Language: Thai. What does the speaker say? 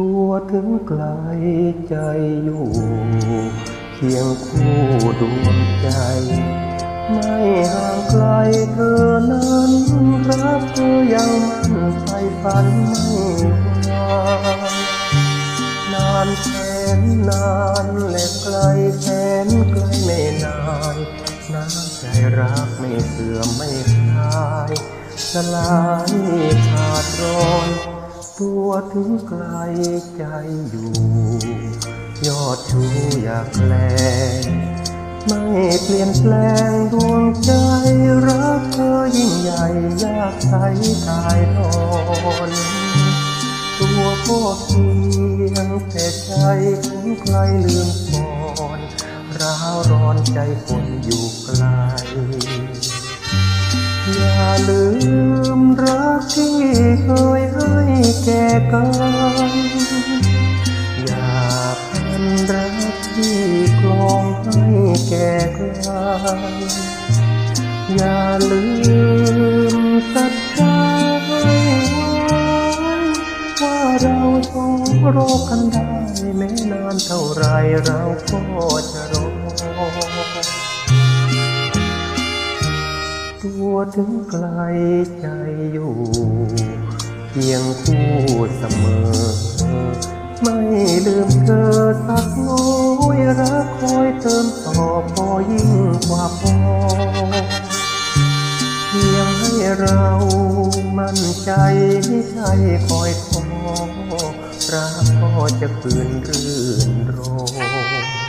ตัวถึงไกลใจอยู่ เคียงคู่ดวงใจ ไม่ห่างไกลเธอนั้นรักเธอยังมั่นใจฝันไม่วางนานแสนนานและไกลแสนไกลไม่นานน้ำใจรักไม่เสื่อมไม่คลายสลายขาดรอ นตัวถึงไกลใจอยู่ ยอดชูอยากแลไม่เปลี่ยนแปลงดวงใจรักเธอยิ่งใหญ่ยากใสตายทอนตัวก็เพียงแต่ใจของใครลืมก่อนร้าวร้อนใจคนอยู่ไกลอย่าลืมรักที่เคย แก่กันอย่าเป็นรักที่คลองให้แก่ไกลอย่าลืมสัจจาไว้ว่าเราสองรอกันได้แม้นานเท่าไรเราก็จะรอตัวถึงไกลใจอยู่ เคียงคู่เสมอ ไม่ลืมเธอสักน้อยรักคอยเติมต่อพอยิ่งกว่าพอ เพียงให้เรามั่นใจไม่ใช่คอยขอรักก็จะคืนรื่นรม